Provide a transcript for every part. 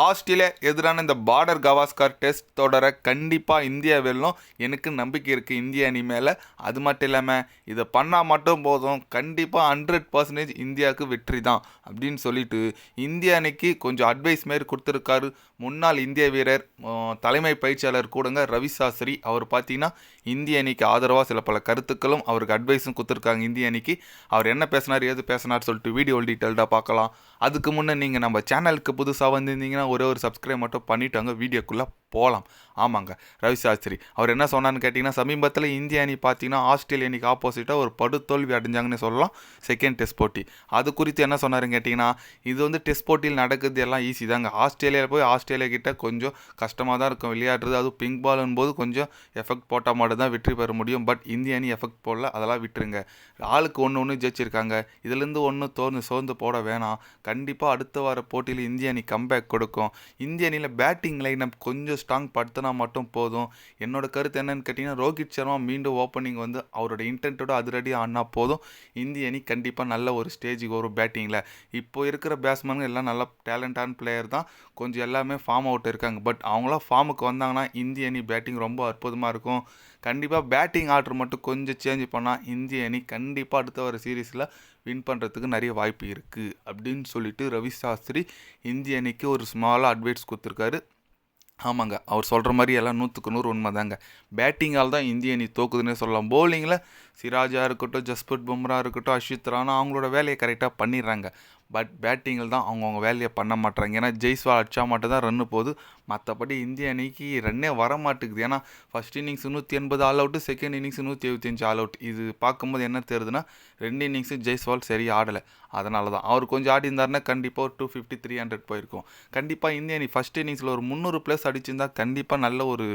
Australia எதிரான இந்த border Gavaskar test தொடர கண்டிப்பாக இந்தியா வெல்லும். எனக்கு நம்பிக்கை இருக்குது இந்திய அணி மேலே. அது மட்டும் இல்லாமல் இதை பண்ணால் மட்டும் போதும். கண்டிப்பாக ஹண்ட்ரட் பர்சன்டேஜ் இந்தியாவுக்கு வெற்றி தான் அப்படின்னு சொல்லிட்டு இந்திய அணிக்கு கொஞ்சம் அட்வைஸ் மாரி கொடுத்துருக்காரு. முன்னாள் இந்திய வீரர் தலைமை பயிற்சியாளர் கூடங்க ரவி சாஸ்திரி. அவர் பார்த்தீங்கன்னா இந்திய அணிக்கு ஆதரவாக சில பல கருத்துக்களும் அவருக்கு அட்வைஸும் கொடுத்துருக்காங்க இந்திய அணிக்கு. அவர் என்ன பேசினார் ஏது பேசினார் சொல்லிட்டு வீடியோ டீட்டெயில்டாக பார்க்கலாம். அதுக்கு முன்னே நீங்கள் நம்ம சேனலுக்கு புதுசாக வந்திருந்தீங்கன்னா ஒரே ஒரு சப்ஸ்கிரைப் மட்டும் பண்ணிட்டாங்க வீடியோக்குள்ளே போகலாம் ஆமாங்க. ரவி சாஸ்திரி அவர் என்ன சொன்னார்னு கேட்டிங்கன்னா சமீபத்தில் இந்திய அணி பார்த்தீங்கன்னா ஆஸ்திரேலிய அணிக்கு ஆப்போசிட்டாக ஒரு படுதோல்வி அடைஞ்சாங்கன்னு சொல்லலாம். செகண்ட் டெஸ்ட் போட்டி. அது குறித்து என்ன சொன்னாருன்னு கேட்டிங்கன்னா இது வந்து டெஸ்ட் போட்டியில் நடக்குது எல்லாம் ஈஸி தாங்க. ஆஸ்திரேலியாவில் போய் ஆஸ்திரேலியா கிட்டே கொஞ்சம் கஷ்டமாக தான் இருக்கும். விளையாடுறது அதுவும் பிங்க் பாலுன் போது கொஞ்சம் எஃபெக்ட் போட்டால் மட்டும் தான் வெற்றி பெற முடியும். பட் இந்திய அணி எஃபெக்ட் போடல. அதெல்லாம் விட்டுருங்க. ஆளுக்கு ஒன்று ஒன்று ஜெயிச்சிருக்காங்க. இதுலேருந்து ஒன்று தோர்ந்து சோர்ந்து போட வேணாம். கண்டிப்பாக அடுத்த வார போட்டியில் இந்திய அணி கம்பேக் கொடுக்கும். இந்திய அணியில் பேட்டிங் லைனப் கொஞ்சம் ஸ்ட்ராங் படுத்தினா மட்டும் போதும். என்னோட கருத்து என்னன்னு கேட்டிங்கன்னா ரோஹித் சர்மா மீண்டும் ஓப்பனிங் வந்து அவரோட இன்டென்ட்டோட அதிரடி ஆடினா போதும். இந்திய அணி கண்டிப்பாக நல்ல ஒரு ஸ்டேஜுக்கு வரும் பேட்டிங்கில் இப்போ இருக்கிற பேட்ஸ்மேனுங்க எல்லாம் நல்ல டேலண்டான பிளேயர் தான். கொஞ்சம் எல்லாமே ஃபார்ம் அவுட் இருக்காங்க. பட் அவங்களாம் ஃபார்முக்கு வந்தாங்கன்னா இந்திய அணி பேட்டிங் ரொம்ப அற்புதமாக இருக்கும். கண்டிப்பாக பேட்டிங் ஆர்டர் மட்டும் கொஞ்சம் சேஞ்ச் பண்ணால் இந்திய அணி கண்டிப்பாக அடுத்த வர சீரீஸில் வின் பண்ணுறதுக்கு நிறைய வாய்ப்பு இருக்குது அப்படின்னு சொல்லிட்டு ரவி சாஸ்திரி இந்திய அணிக்கு ஒரு ஸ்மாலாக அட்வைஸ் கொடுத்துருக்காரு. ஆமாங்க அவர் சொல்கிற மாதிரி எல்லாம் நூற்றுக்கு நூறு உண்மை தாங்க பேட்டிங்கால் தான் இந்திய அணி தோக்குதுன்னே சொல்லலாம். பவுலிங்கில் சிராஜா இருக்கட்டும் ஜஸ்பிரத் பும்ரா இருக்கட்டும் அஷித் ராணா அவங்களோட வேலையை கரெக்டாக பண்ணிடுறாங்க. பட் பேட்டிங்கில் தான் அவங்கவுங்க வேலையை பண்ண மாட்டாங்க ஏன்னா ஜெய்ஸ்வால் அடிச்சா மட்டும் தான் ரன்னு போகுது. மற்றபடி இந்திய அணிக்கு ரன்னே வர மாட்டேங்குது ஏன்னா ஃபஸ்ட் இன்னிங்ஸ் நூற்றி எண்பது ஆல் அவுட்டு செகண்ட் இன்னிங்ஸ் நூற்றி எழுபத்தஞ்சு ஆல் அவுட் இது பார்க்கும்போது என்ன தெரியுதுன்னா ரெண்டு இன்னிங்ஸும் ஜெய்ஸ்வால் சரியாக ஆடலை. அதனால தான். அவர் கொஞ்சம் ஆடி இருந்தாருன்னா கண்டிப்பாக ஒரு டூ ஃபிஃப்டி த்ரீ ஹண்ட்ரட் போயிருக்கும். கண்டிப்பாக இந்திய அணி ஃபஸ்ட் இன்னிங்ஸில் ஒரு முந்நூறு ப்ளஸ் அடிச்சிருந்தா கண்டிப்பாக நல்ல ஒரு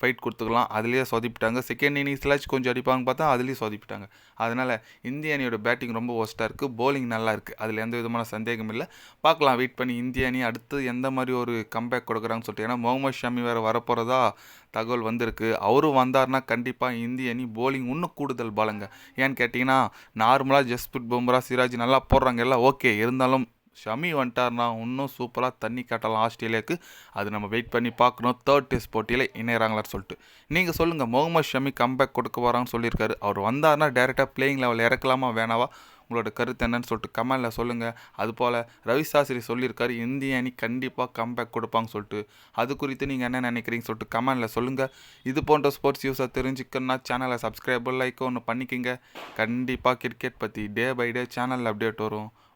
ஃபைட் கொடுத்துக்கலாம். அதுலேயே சொதிப்பிட்டாங்க. செகண்ட் இன்னிங்ஸ்லாச்சும் கொஞ்சம் அடிப்பாங்க பார்த்தா அதுலேயும் சொதிப்பிட்டாங்க. அதனால் இந்திய அணியோட பேட்டிங் ரொம்ப ஒஸ்ட்டாக இருக்குது போலிங் நல்லா இருக்குது அதில் எந்த விதமான சந்தேகம் இல்லை. பார்க்கலாம். வெயிட் பண்ணி இந்திய அணி அடுத்து எந்த மாதிரி ஒரு கம்பேக் கொடுக்குறாங்கன்னு சொல்லிட்டு. ஏன்னா முகமது ஷமி வேறு வரப்போகிறதா தகவல் வந்திருக்கு. அவரும் வந்தார்னா கண்டிப்பாக இந்திய அணி போலிங் இன்னும் கூடுதல் பலங்க. ஏன்னு கேட்டிங்கன்னா நார்மலாக ஜஸ்பிரித் பும்ரா சிராஜ் நல்லா போடுறாங்க. எல்லாம் ஓகே இருந்தாலும் ஷமி வந்துட்டார்னா இன்னும் சூப்பராக தண்ணி காட்டலாம் ஆஸ்திரேலியாவுக்கு அது நம்ம வெயிட் பண்ணி பார்க்கணும். தேர்ட் டெஸ்ட் போட்டியில் இணையறாங்களான்னு சொல்லிட்டு. நீங்கள் சொல்லுங்கள் முகமது ஷமி கம்பேக் கொடுக்க போகிறான்னு சொல்லியிருக்காரு. அவர் வந்தார்னா டேரெக்டாக பிளேயிங் லெவல் இறக்கலாமா வேணாவா? உங்களோட கருத்து என்னன்னு சொல்லிட்டு கமெண்டில் சொல்லுங்கள் அதுபோல் ரவி சாஸ்திரி சொல்லியிருக்காரு இந்திய அணி கண்டிப்பாக கம்பேக் கொடுப்பாங்க சொல்லிட்டு. அது குறித்து நீங்கள் என்ன நினைக்கிறீங்க சொல்லிட்டு கமெண்டில் சொல்லுங்கள் இது போன்ற ஸ்போர்ட்ஸ் யூஸை தெரிஞ்சுக்கணும்னா சேனலை சப்ஸ்கிரைபர் லைக் ஒன்று பண்ணிக்கோங்க. கண்டிப்பாக கிரிக்கெட் பற்றி டே பை டே சேனலில் அப்டேட் வரும்.